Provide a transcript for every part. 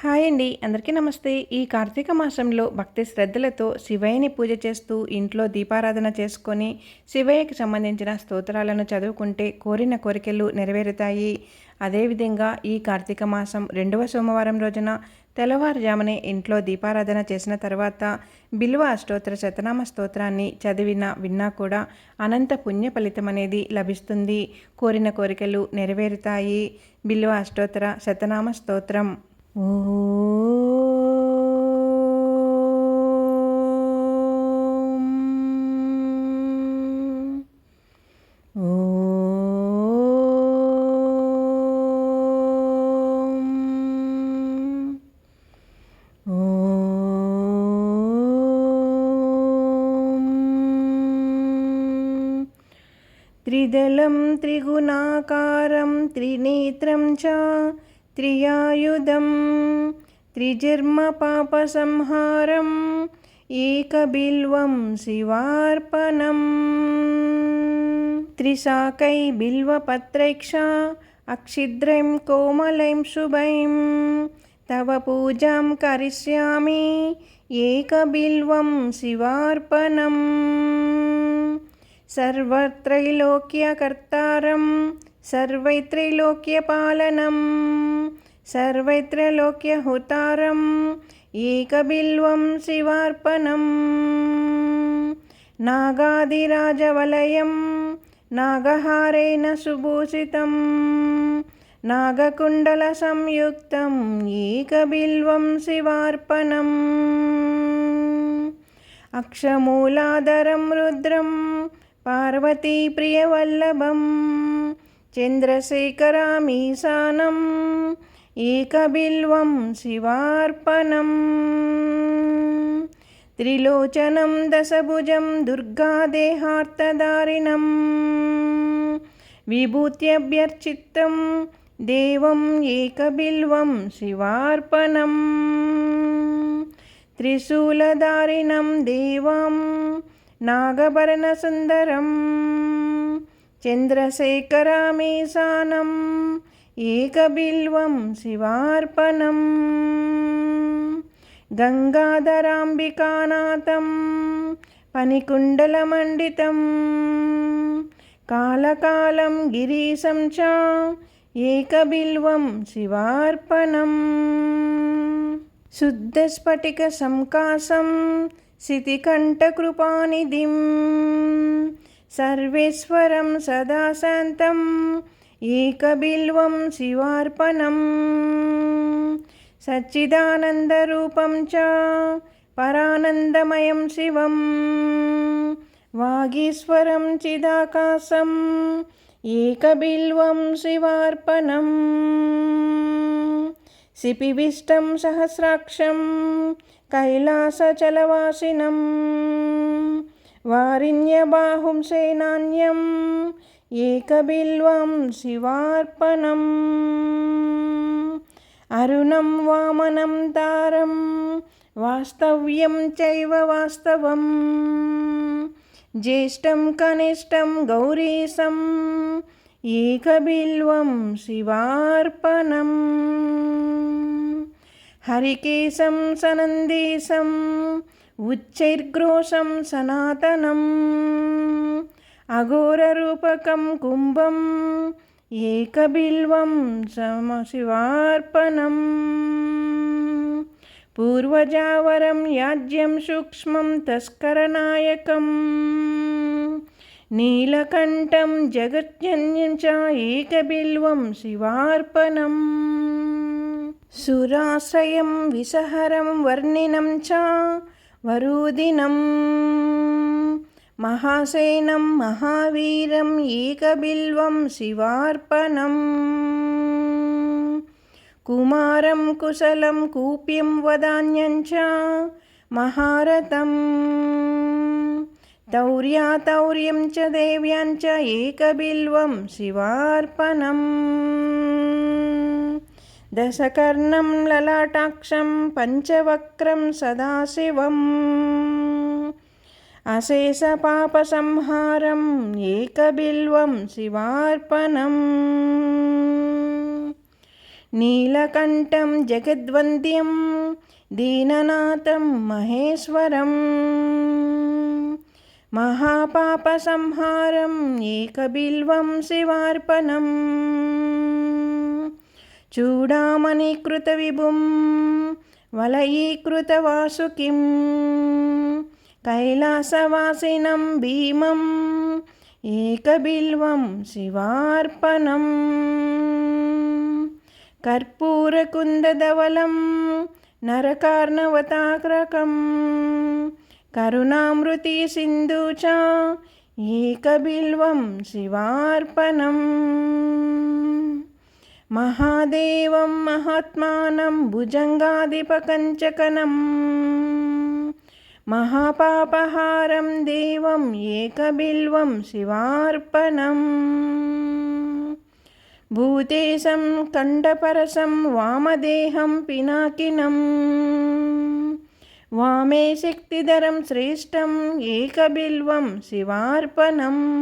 Hi అండి అందరికీ నమస్తే. ఈ కార్తీక మాసంలో భక్తి శ్రద్ధలతో శివయ్యని పూజ చేస్తూ ఇంట్లో దీపారాధన చేసుకొని శివయ్యకి సంబంధించిన స్తోత్రాలను చదువుకుంటే కోరిన కోరికలు నెరవేరుతాయి. అదేవిధంగా ఈ కార్తీక మాసం రెండవ సోమవారం రోజున తెల్లవారుజామునే ఇంట్లో దీపారాధన చేసిన తర్వాత బిల్వ అష్టోత్తర శతనామ స్తోత్రాన్ని చదివిన విన్నా కూడా అనంత పుణ్య ఫలితం అనేది లభిస్తుంది. కోరిన కోరికలు నెరవేరుతాయి. బిల్వ అష్టోత్తర శతనామ స్తోత్రం. ఓం ఓం त्रिदलं त्रिगुणाकारं त्रिनेत्रं च त्रियायुधं त्रिजर्मपापसंहारम् एकबिल्वं शिवार्पणम् त्रिशाकै बिल्वपत्रैक्षा अक्षिद्रं कोमलं शुभैं तव पूजां करिष्यामि एकबिल्वं शिवार्पणम् सर्वत्रैलोक्यकर्तारं सर्वैत्रैलोक्यपालनं सर्वैत्रैलोक्यहुतारम् एकबिल्वं शिवार्पणम् नागादिराजवलयं नागहारेण सुभूषितं नागकुण्डलसंयुक्तम् एकबिल्वं शिवार्पणम् अक्षमूलाधरं रुद्रं पार्वतीप्रियवल्लभं चन्द्रशेखरामीशानम् एकबिल्वं शिवार्पणम् त्रिलोचनं दशभुजं दुर्गादेहार्तदारिणं विभूत्यभ्यर्चितं देवम् एकबिल्वं शिवार्पणम् त्रिशूलधारिणं నాగభరణ సుందరం చంద్రశేఖరామేశానం ఏకబిల్వం శివార్పణం గంగాధరాంబికానాథం పనికుండలమండితం కాలకాలం గిరీశం చ ఏకబిల్వం శివార్పణం. శుద్ధస్ఫటిక సంకాసం శితికంఠకృపానిధిం సర్వేశ్వరం సదా శాంతం ఏకబిల్వం శివార్పణం సచ్చిదానందరూపం చ పరానందమయం శివం వాగీశ్వరం చిదాకాశం ఏకబిల్వం శివార్పణం శిపివిష్టం సహస్రాక్షం कैलासचलवासिनं वारिण्यबाहुं सेनान्यम् एकबिल्वं शिवार्पणम् अरुणं वामनं तारं वास्तव्यं चैव वास्तवम् ज्येष्ठं कनिष्ठं गौरीशम् एकबिल्वं शिवार्पणम् హరికేశం సనందేశం ఉచ్చైర్ఘోషం సనాతనం అఘోరరూపకం కుంభం ఏకబిల్వం సమశివార్పణం. పూర్వజావరం యాజ్యం సూక్ష్మం తస్కరనాయకం నీలకంఠం జగజ్జన్యం చ ఏకబిల్వం శివార్పణం. सुराश्रयं विषहरं वर्णिनं च वरूदिनम् महासेनं महावीरम् एकबिल्वं शिवार्पणम् कुमारं कुशलं कूप्यं वदान्यं च महारथम् तौर्यातौर्यं च देव्यां च एकबिल्वं शिवार्पणम् दशकर्णं ललाटाक्षं पञ्चवक्त्रं सदाशिवम् अशेषपापसंहारम् एकबिल्वं शिवार्पणम् నీలకంఠం జగద్వంద్యం దీననాథం మహేశ్వరం महापापसंहारम् एकबिल्वं शिवार्पणम् చూడామని కృత విభుం వలయీకృత వాసుకిం కైలాసవాసినం భీమం ఏకబిల్వం శివార్పణం కర్పూరకుందధవలం నరకార్ణవతాగ్రకం కరుణామృతి సింధు ఏకబిల్వం శివార్పణం మహాదేవం మహాత్మానం భుజంగాధిపకంచకనం. మహాపాపహారం దేవం ఏకబిల్వం శివార్పణం. భూతేశం కండపరసం వామదేహం పినాకినం. వామే శక్తిధరం శ్రేష్టం ఏకబిల్వం శివార్పణం.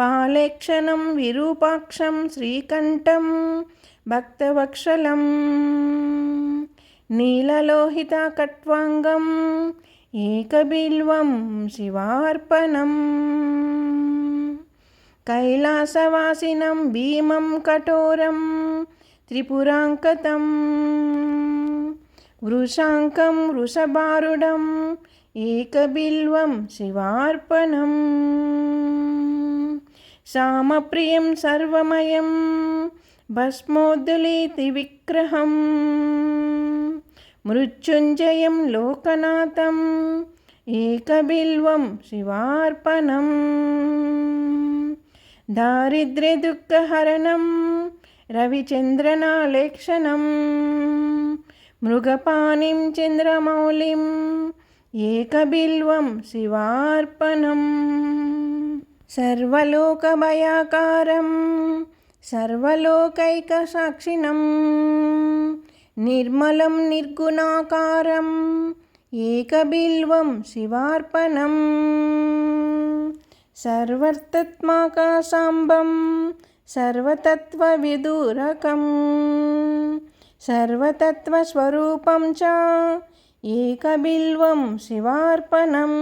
పాలేక్షణం విరూపాక్షం శ్రీకంఠం భక్తవక్షలం. నీలలోహితకట్వాంగం ఏకబిల్వం శివార్పణం. కైలాసవాసినం భీమం కఠోరం త్రిపురాంకతం. వృషాంకం వృషభారుడం ఏకబిల్వం శివార్పణం. సామప్రియం సర్వమయం భస్మోద్దులీతి విగ్రహం. మృత్యుంజయం లోకనాథం ఏకబిల్వం శివార్పణం. దారిద్ర్యదుఃఖహరణం రవిచంద్రనాలేక్షణం మృగపాణిం చంద్రమౌళిం ఏకబిల్వం శివార్పణం. సర్వలోకభయాకారం సర్వలోకైకసాక్షిణం నిర్మలం నిర్గుణాకారం ఏకబిల్వం శివార్పణం సర్వతత్మాకాశాంబం సర్వతత్వవిదూరకం సర్వతత్వస్వరూపం చ ఏకబిల్వం శివార్పణం.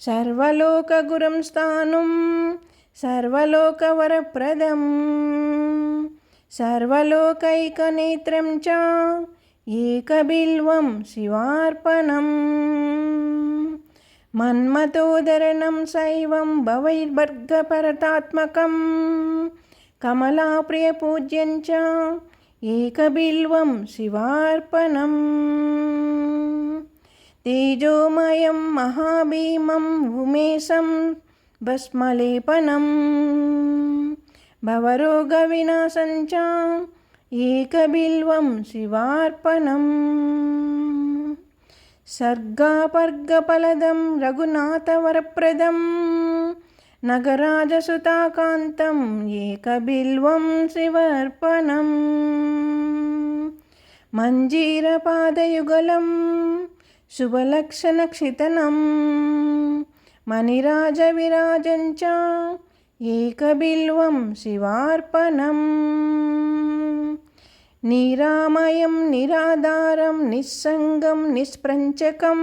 సర్వలోకగురం స్థానం సర్వలోకవరప్రదం. సర్వలోకైకనేత్రం చ ఏకబిల్వం శివార్పణం. మన్మతోదరణం శైవం భవైర్భర్గపరతాత్మకం. కమలాప్రియపూజ్యం చ ఏకబిల్వం శివార్పణం. తేజోమయం మహాభీమం ఉమేశం భస్మలేపనం. భవరోగవినాశం చ ఏకబిల్వం శివార్పణం. సర్గాపర్గఫలదం రఘునాథవరప్రదం. నగరాజసుతాకాంతం ఏకబిల్వం శివర్పణం. మంజీరపాదయుగలం శుభలక్షణక్షితనం మణిరాజవిరాజం చ ఏకబిల్వం శివార్పణం నిరామయం నిరాధారం నిస్సంగం నిస్ప్రంచకం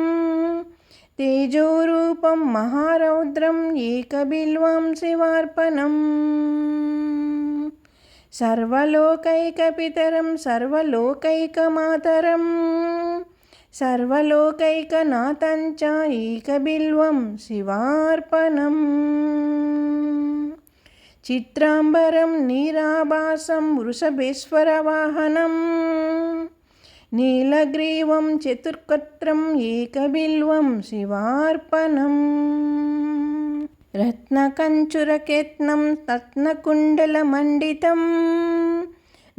తేజోరూపం మహారౌద్రం ఏకబిల్వం శివార్పణం సర్వలోకైకపితరం సర్వలోకైకమాతరం సర్వలోకైకనాథం చ ఏకబిల్వం శివార్పణం. చిత్రాంబరం నీరాభాసం వృషభేశ్వరవాహనం. నీలగ్రీవం చతుర్కత్రం ఏకబిల్వం శివార్పణం.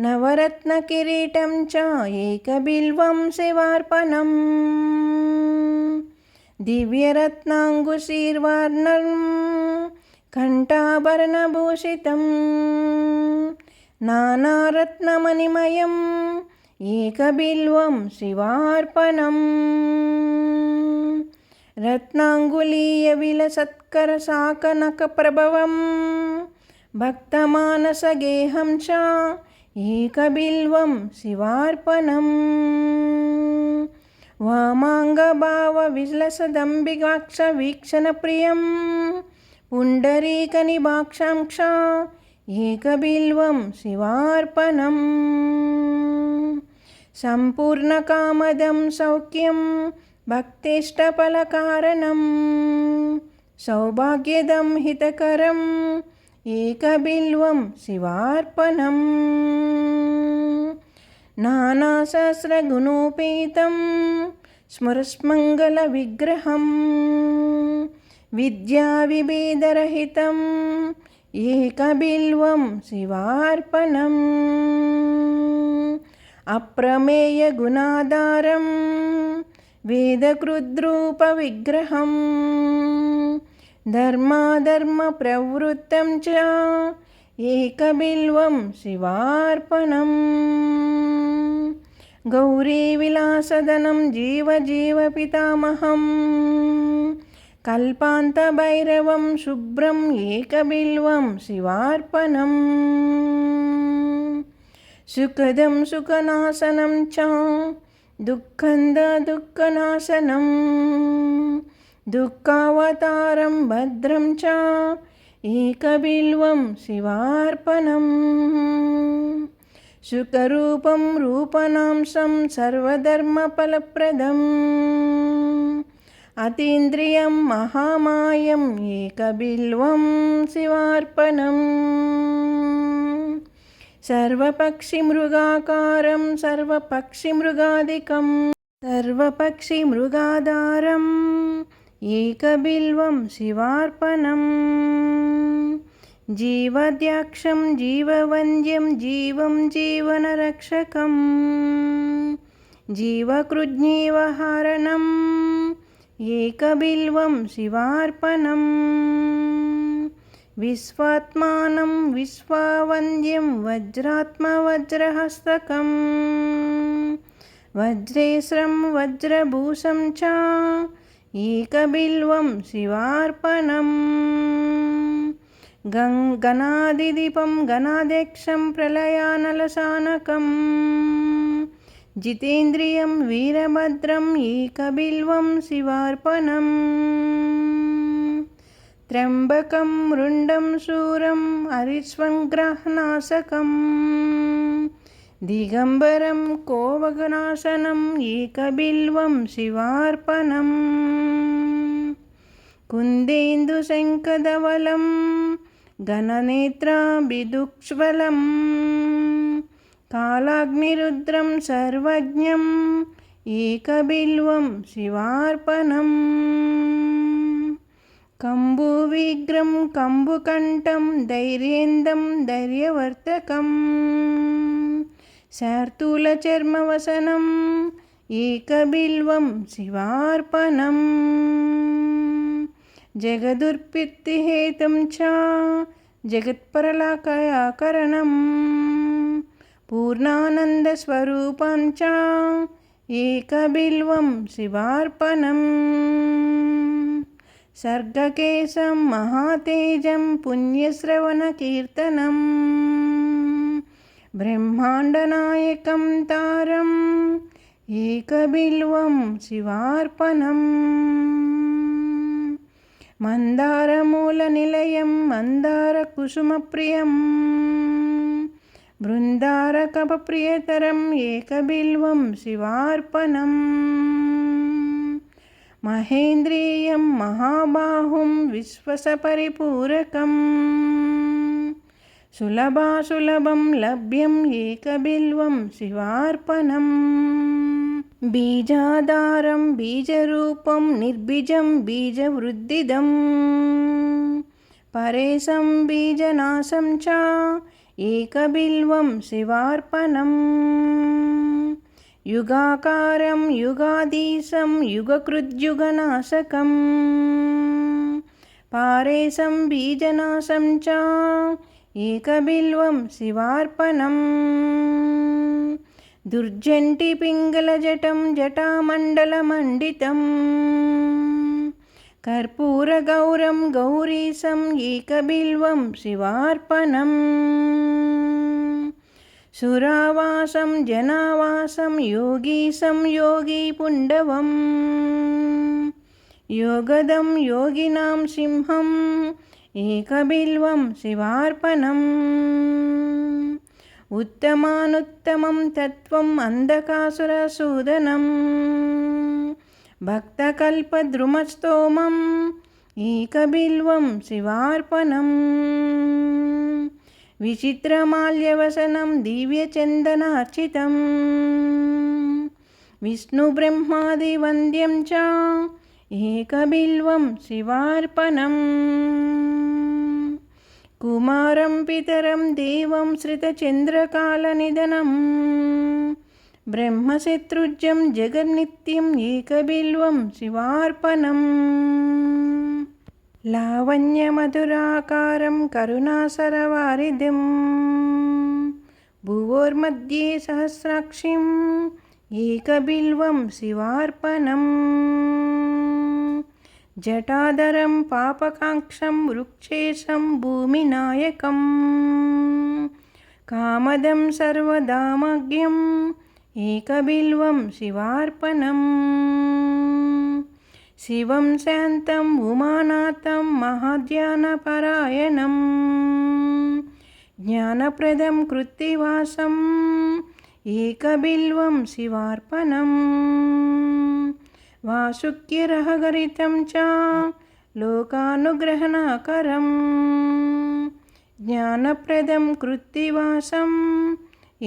రత్నకంచురకేత్నం రత్నకుండలమండితం నవరత్నకిరీటం చ ఏకబిల్వం శివార్పణం. దివ్యరత్నాంగుశీర్వర్ణం కంఠాభరణభూషితం. నానారత్నమణిమయం ఏకబిల్వం శివార్పణం. రత్నాంగులీయ విలసత్కర శాకనక ప్రభవం భక్తమానసగేహం చ ఏకబిల్వం శివార్పణం వామాంగభావవిలసదంబిగాక్ష వీక్షణప్రియం పుండరీకనిభాక్షాంక్ష ఏకబిల్వం శివార్పణం. సంపూర్ణకామదం సౌఖ్యం భక్తిష్టఫలకారణం. సౌభాగ్యదం హితకరం ఏకబిల్వం శివార్పణం. నానాసహస్రగుణోపేతం స్మరస్మంగళవిగ్రహం. విద్యావిభేదరహితం ఏకబిల్వం శివార్పణం. అప్రమేయగుణాధారం వేదకృద్రూపవిగ్రహం. ధర్మాధర్మప్రవృత్తం చ ఏకబిల్వం శివార్పణం. గౌరీవిలాసదనం జీవజీవపితామహం కల్పాంతభైరవం శుభ్రం ఏకబిల్వం శివార్పణం. సుఖదం సుఖనాశనం చ దుఃఖంద దుఃఖనాశనం. दुःखावतारं भद्रं च एकबिल्वं शिवार्पणम् सुखरूपं रूपनांशं सर्वधर्मफलप्रदम् అతీంద్రియం మహామాయం ఏకబిల్వం శివార్పణం సర్వపక్షిమృగాకారం సర్వపక్షిమృగాదికం సర్వపక్షిమృగాధారం ఏకబిల్వం శివార్పణం. జీవద్యాక్షం జీవవంద్యం జీవం జీవనరక్షకం. జీవకృజ్ఞీవహారణం ఏకబిల్వం శివార్పణం. విశ్వాత్మానం విశ్వావంద్యం వజ్రాత్మవజ్రహస్తకం వజ్రేశ్రం వజ్రభూషం చ ఏకబిల్వం శివార్పణం. గణాదిదీపం గణాధ్యక్షం ప్రళయానలశానకం. జితేంద్రియం వీరభద్రం ఈకబిల్వం శివార్పణం. త్ర్యంబకం మృండం శూరం హరిస్వంగ్రహనాశకం దిగంబరం కోవగనాశనం ఏకబిల్వం శివార్పణం కుందేందుశంకదవలం గణనేత్రాభిదుక్ష్వలం కాలాగ్నిరుద్రం సర్వజ్ఞం ఏకబిల్వం శివార్పణం కంబువిగ్రం కంబుకంఠం ధైర్యేందం ధైర్యవర్తకం శార్తూలచర్మవసనం ఏకబిల్వం శివార్పణం జగదుర్పిత్తిహేతం చ జగత్పరలాకయాకరణం పూర్ణానందస్వరూపం చ ఏకబిల్వం శివార్పణం सर्गकेशं महातेजं पुण्यश्रवणकीर्तनं బ్రహ్మాండనాయకం తారం ఏకబిల్వం శివార్పణం. మందారమూలనిలయం మందారకుసుమప్రియం బృందారకపప్రియతరం ఏకబిల్వం శివార్పణం. మహేంద్రీయం మహాబాహుం విశ్వసపరిపూరకం. సులభాసులభం లభ్యం ఏకబిల్వం శివార్పణం. బీజాధారం బీజరూపం నిర్బీజం బీజవృద్ధిదం. పరేశం బీజనాశం చ ఏకబిల్వం శివార్పణం. యుగాకారం యుగాదీశం యుగకృద్యుగనాశకం. పారేశం బీజనాశం చ ఏకబిల్వం శివార్పణం. దుర్జంటి పింగళజటం జటామండలమండితం కర్పూరగౌరం గౌరీసం ఏకబిల్వం శివార్పణం. సురావాసం జనావాసం యోగీసం యోగి పుండవం. యోగదం యోగినాం సింహం ఏకబిల్వం శివార్పణం. ఉత్తమానుత్తమం తత్వం అంధకాసురసూదనం. భక్తకల్పద్రుమస్తోమం ఏకబిల్వం శివార్పణం. విచిత్రమాల్యవసనం దివ్యచందనార్చితం. విష్ణుబ్రహ్మాదివంద్యం చ एकबिल्वं शिवार्पणम् कुमारं पितरं देवं श्रितचन्द्रकालनिधनं ब्रह्मशत्रुज्यं जगन्नित्यम् एकबिल्वं शिवार्पणम् लावण्यमधुराकारं करुणासरवारिधिं भुवोर्मध्ये सहस्राक्षिम् एकबिल्वं शिवार्पणम् జటాధరం పాపకాంక్షం వృక్షేశం భూమినాయకం. కామదం సర్వదామగ్యం ఏకబిల్వం శివార్పణం. శివం శాంతం ఉమానాథం మహాధ్యానపరాయణం. జ్ఞానప్రదం కృత్తివాసం ఏకబిల్వం శివార్పణం. वासुक्यरहगरितं च लोकानुग्रहणाकरम् ज्ञानप्रदं कृत्तिवासम्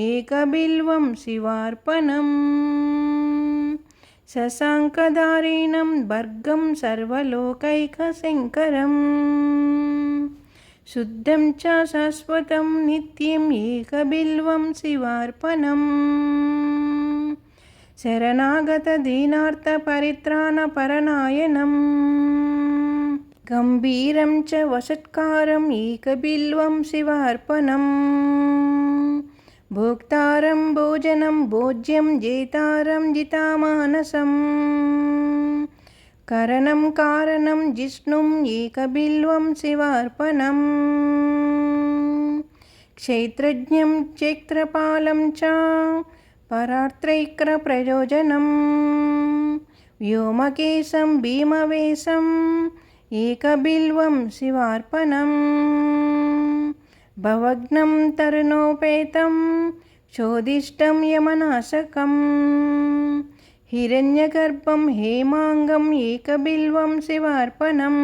एकबिल्वं शिवार्पणम् शशाङ्कधारिणं भर्गं सर्वलोकैकशङ्करम् शुद्धं च शाश्वतं नित्यम् एकबिल्वं शिवार्पणम् శరణాగత దీనార్థ పరిత్రాణ పరనాయనం. గంభీరం చ వసత్కారం ఏకబిల్వం శివార్పణం. భోక్తారం భోజనం భోజ్యం జేతారం జితామానసం. కరణం కారణం జిష్ణుం ఏకబిల్వం శివార్పణం. క్షేత్రజ్ఞం క్షేత్రపాలం చ పరాత్రైక్ర ప్రయోజనం వ్యోమకేశం భీమవేశం ఏకబిల్వం శివార్పణం. భవగ్నం తరుణోపేతం చోదిష్టం యమనాశకం. హిరణ్యగర్భం హేమాంగం ఏకబిల్వం శివార్పణం.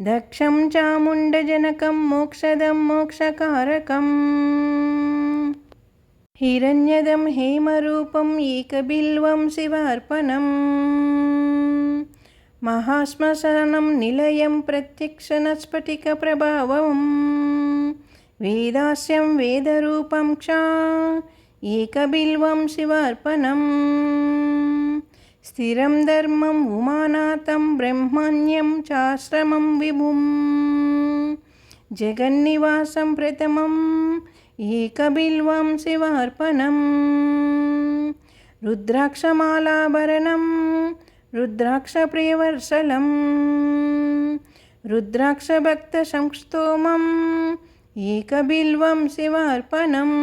దక్షం చాముండజనకం మోక్షదం మోక్షకారకం. हिरण्यदं हेमरूपम् एकबिल्वं शिवार्पणम् महाश्मशानं निलयं प्रत्यक्षनस्फटिकप्रभावम् वेदास्यं वेदरूपं च एकबिल्वं शिवार्पणम् स्थिरं धर्मम् उमानाथं ब्रह्मण्यं चाश्रमं विभुं जगन्निवासं प्रथमम् एकबिल्वं शिवार्पणम् रुद्राक्षमालाभरणम् रुद्राक्षप्रियवर्षलं रुद्राक्षभक्तसंस्तोमम् एकबिल्वं शिवार्पणम्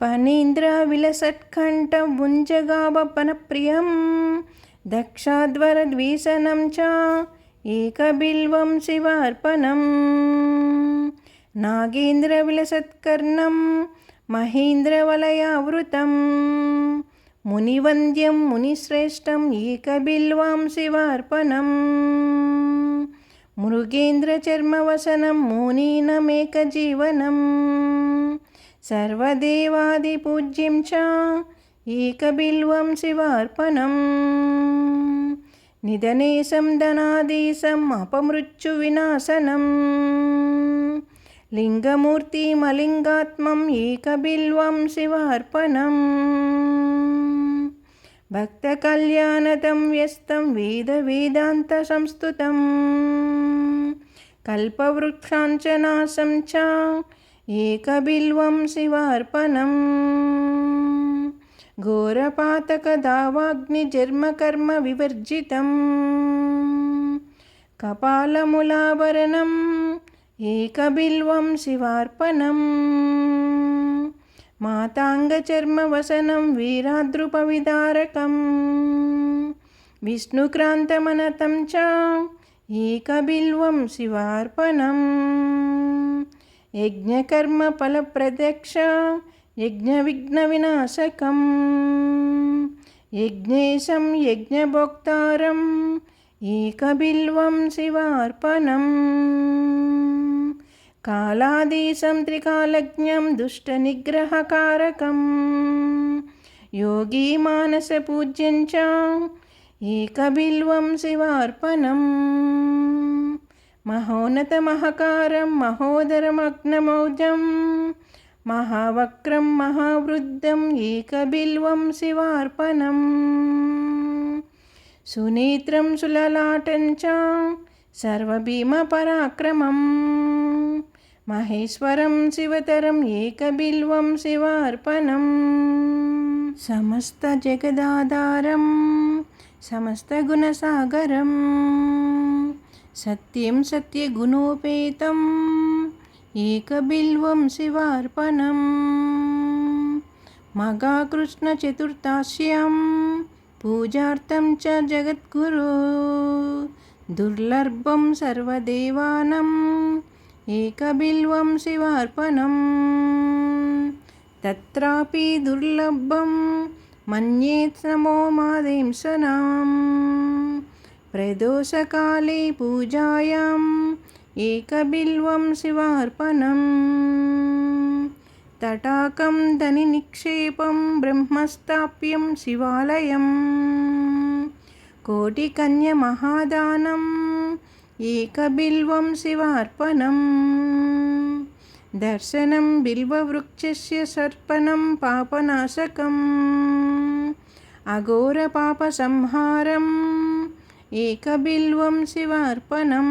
पनीन्द्रविलसत्कण्ठभुञ्जगावपनप्रियं दक्षाध्वरद्वीषणं च एकबिल्वं शिवार्पणम् नागेन्द्रविलसत्कर्णं महेन्द्रवलयावृतम् मुनिवन्द्यं मुनिश्रेष्ठम् एकबिल्वां शिवार्पणम् मृगेन्द्रचर्मवसनं मुनीनमेकजीवनम् सर्वदेवादिपूज्यं च एकबिल्वं शिवार्पणम् निधनेशं धनादेशम् अपमृत्युविनाशनम् लिङ्गमूर्तिमलिङ्गात्मम् एकबिल्वं शिवार्पणम् भक्तकल्याणतं व्यस्तं वेदवेदान्तसंस्तुतं कल्पवृक्षाञ्चनाशं च एकबिल्वं शिवार्पणम् ఘోరపాతకదావాగ్నిజర్మకర్మ వివర్జితం కపాలములాభరణం ఏకబిల్వం శివార్పణం మాతాంగచర్మవసనం వీరాద్రుపవిదారకం విష్ణుక్రాంతమనతం చ ఏకబిల్వం శివార్పణం యజ్ఞకర్మఫలప్రదక్ష యజ్ఞవిఘ్నవినాశకం యజ్ఞేశం యజ్ఞభోక్తారం ఏకబిల్వం శివార్పణం కాలాదీశం త్రికాలజ్ఞం దుష్టనిగ్రహకారకం యోగీ మానసపూజ్యం చ ఏకబిల్వం శివార్పణం మహోన్నత మహకారం మహోదరమగ్నమౌజం మహావక్రం మహావృద్ధం ఏకబిల్వం శివార్పణం సునేత్రం సులలాటం చ సర్వభీమపరాక్రమం మహేశ్వరం శివతరం ఏకబిల్వం శివార్పణం. సమస్త జగదాధారం సమస్త గుణసాగరం. సత్యం సత్యగుణోపేతం ఏకబిల్వం శివార్పణం. మగాకృష్ణచతుర్థాస్యాం పూజార్థం చ జగద్గురు. దుర్లభం సర్వదేవానం ఏకబిల్వం శివార్పణం. తత్రాపి దుర్లభం మన్యేత్ నమో మాదేంసనాం ప్రదోషకాలే పూజాయాం ఏకబిల్వం శివార్పణం. తటాకం ధని నిక్షేపం బ్రహ్మస్థాప్యం శివాలయం. కోటికన్యమహాదానం ఏకబిల్వం శివార్పణం. దర్శనం బిల్వవృక్షస్య సర్పణం పాపనాశకం. అఘోరపాపసంహారం ఏకబిల్వం శివార్పణం.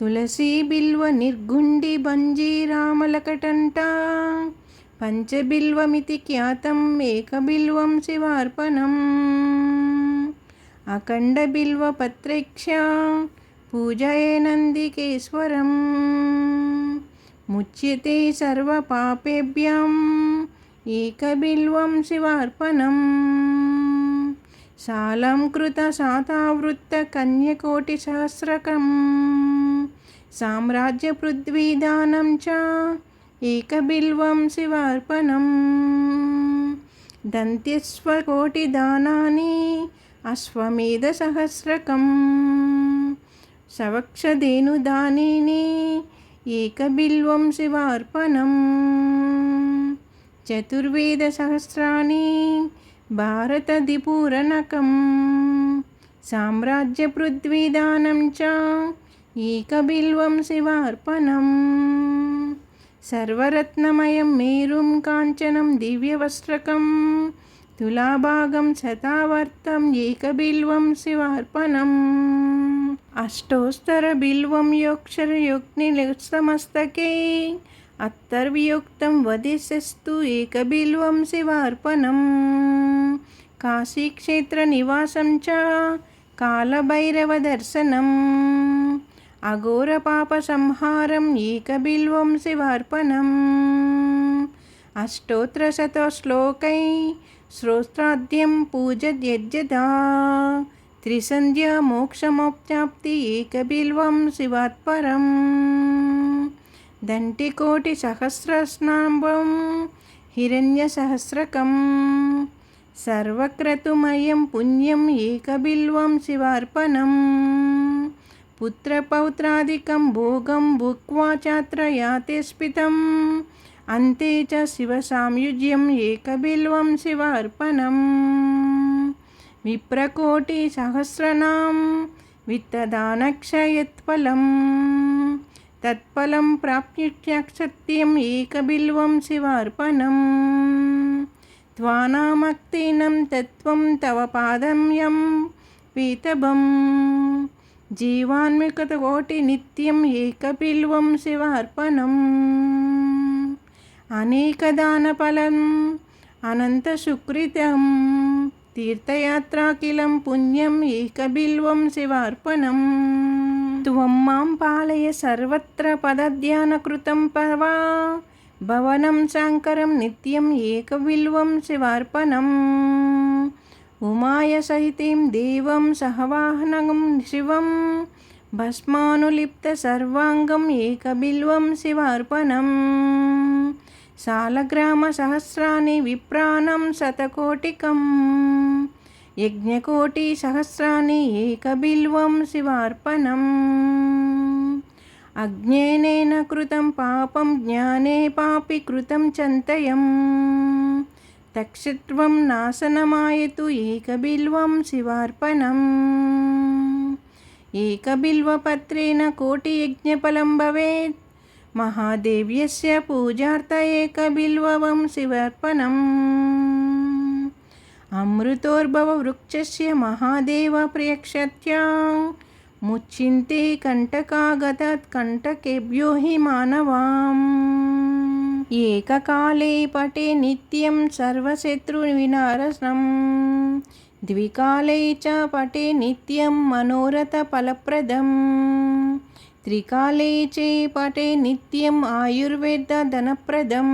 తులసీ బిల్వ నిర్గుండి బంజీరామలకటంట పంచబిల్వమితి ఖ్యాతం ఏకబిల్వం శివార్పణం అఖండబిల్వపత్రేక్ష పూజయే నందికేశ్వరం. ముచ్యతే సర్వపాపేభ్యాం ఏకబిల్వం శివార్పణం. సాలంకృతశాతావృత్తకన్యకోటిసహస్రకం సామ్రాజ్యపృథ్వీదానం చ ఏకబిల్వం శివార్పణం దంత్యస్వకోటిదానాని అశ్వమేధసహస్రకం సవక్షధేనుదానీని ఏకబిల్వం శివార్పణం చతుర్వేదసహస్రాణి భారతదిపూరణకం సామ్రాజ్యపృథ్వీదానం చ ఏకబిల్వం శివార్పణం సర్వరత్నమయం మేరుం కాంచనం దివ్యవస్త్రకం తులాభాగం శతావర్తం ఏకబిల్వం శివార్పణం. అష్టోస్తర బిల్వం యోక్షరయుగ్నిస్తమస్తకే అత్తర్వియుక్తం వదిశస్తు ఏకబిల్వం శివార్పణం. కాశీక్షేత్రనివాసం చ కాలభైరవదర్శనం అఘోరపాపసంహారం ఏకబిల్వం శివార్పణం. అష్టోత్తరశతశ్లోకై శ్రోత్రాద్యం పూజద్యజ్జదా త్రిసంధ్యా మోక్షమోప్యాప్తి ఏకబిల్వం శివాత్పరం దంటికోటిసహస్రస్నాంబం హిరణ్యసహస్రకం సర్వక్రతుమయం పుణ్యం ఏకబిల్వం శివార్పణం పుత్రపౌత్రాదికం భోగం భుక్వా చాత్రయాతే స్ఫితం అంతే చ శివసాయుజ్యం ఏకబిల్వం శివార్పణం. విప్రకోటి సహస్రనాం విత్తదానక్షయత్ఫలం. తత్ఫలం ప్రాప్యుత్యక్షత్యం ఏకబిల్వం శివార్పణం. త్వానామక్తీనం తత్వం తవ పాదమ్యం పీతభం. జీవాన్మికతకోటి నిత్యం ఏకబిల్వం శివార్పణం. అనేకదానఫలం అనంతసుకృతం తీర్థయాత్రాకిలం పుణ్యం ఏకబిల్వం శివార్పణం. త్వం మాం పాలయ సర్వత్ర పదధ్యానకృతం పవా భవనం శాంకరం నిత్యం ఏకబిల్వం శివార్పణం. ఉమాయ సహితం దేవం సహవాహనం శివం భస్మానులిప్త సర్వాంగం ఏకబిల్వం శివార్పణం. సాలగ్రామసహస్రాన్ని విప్రాణం శతకోటికం. యజ్ఞకోటిసహస్రాన్ని ఏకబిల్వం శివార్పణం. అజ్ఞేనేన కృతం పాపం జ్ఞానే పాపి కృతం చంతయం. తక్షత్వం నాశనమాయతు ఏకబిల్వం శివార్పణం. ఏకబిల్వపత్రేణ కోటియజ్ఞఫలం భవేత్ మహాదేవ్యస్య పూజార్థ ఏకబిల్వవం శివార్పణం. అమృతోర్భవవృక్షస్య మహాదేవ ప్రియక్షత్యా. ముచ్చింతే కంటకాగతాత్ కంటకేభ్యో హి మానవాం. ఏకకాలే పటే నిత్యం సర్వశత్రువినాశనం ద్వికాలే చ పటే నిత్యం మనోరథఫలప్రదం త్రికాలే చే పటే నిత్యం ఆయుర్వేదధనప్రదం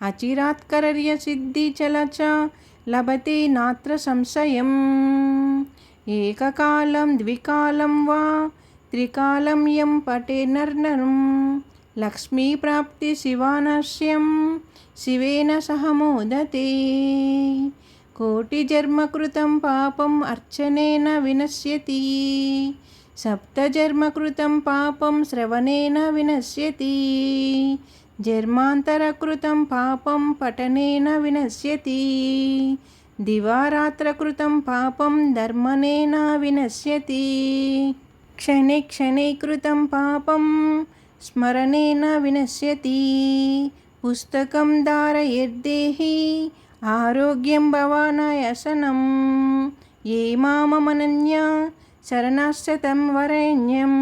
అచిరాత్కర్య సిద్ధిచల చ లభతే నాత్ర సంశయం ఏకకాలం ద్వికాలం వా త్రికాలం యం పటే నర్నరం లక్ష్మీప్రాప్తి శివానశ్యం శివేన సహ మోదతే కోటిజన్మకృతం పాపం అర్చనేన వినశ్యతి సప్తజర్మకృతం పాపం శ్రవణేన వినశ్యతి. జర్మాంతరకృతం పాపం పఠనేన వినశ్యతి. దివారాత్రకృతం పాపం ధర్మనేన వినశ్యతి. క్షణే క్షణే కృతం పాపం స్మరణేన వినశ్యతి. పుస్తకం దారయర్దేహి ఆరోగ్యం భవానాయసనం. ఏ మామమనన్య శరణాశతం వరేణ్యం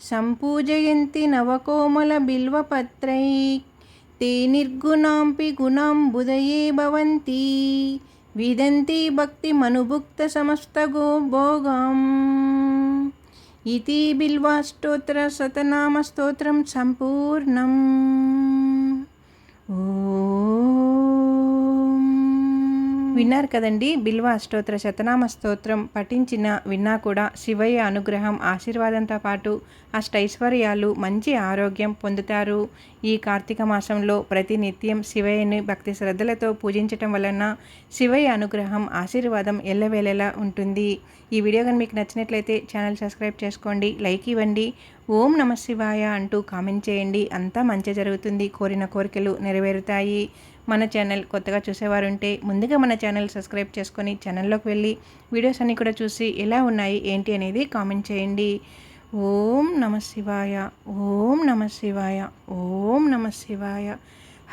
సంపూజయంతి నవకోమల బిల్వపత్రై ते निर्गुणांपि गुणां बुधये भवन्ति विदन्ति भक्तिमनुभुक्तसमस्तगो भोगाम् इति बिल्वाष्टोत्तरशतनामस्तोत्रं सम्पूर्णम् విన్నారు కదండి. బిల్వ అష్టోత్తర శతనామ స్తోత్రం పఠించిన విన్నా కూడా శివయ్య అనుగ్రహం ఆశీర్వాదంతో పాటు అష్టైశ్వర్యాలు మంచి ఆరోగ్యం పొందుతారు. ఈ కార్తీక మాసంలో ప్రతి నిత్యం శివయ్యని భక్తి శ్రద్ధలతో పూజించటం వలన శివయ్య అనుగ్రహం ఆశీర్వాదం ఎల్లవేళలా ఉంటుంది. ఈ వీడియో కానీ మీకు నచ్చినట్లయితే ఛానల్ సబ్స్క్రైబ్ చేసుకోండి లైక్ ఇవ్వండి. ఓం నమ శివాయ అంటూ కామెంట్ చేయండి. అంతా మంచి జరుగుతుంది. కోరిన కోరికలు నెరవేరుతాయి. మన ఛానల్ కొత్తగా చూసేవారు ఉంటే ముందుగా మన ఛానల్ సబ్స్క్రైబ్ చేసుకొని ఛానల్లోకి వెళ్ళి వీడియోస్ అన్నీ కూడా చూసి ఎలా ఉన్నాయి ఏంటి అనేది కామెంట్ చేయండి. ఓం నమ శివాయ ఓం నమ శివాయ ఓం నమ శివాయ.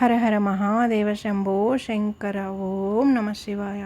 హర హర మహాదేవ శంభో శంకర ఓం నమ శివాయ.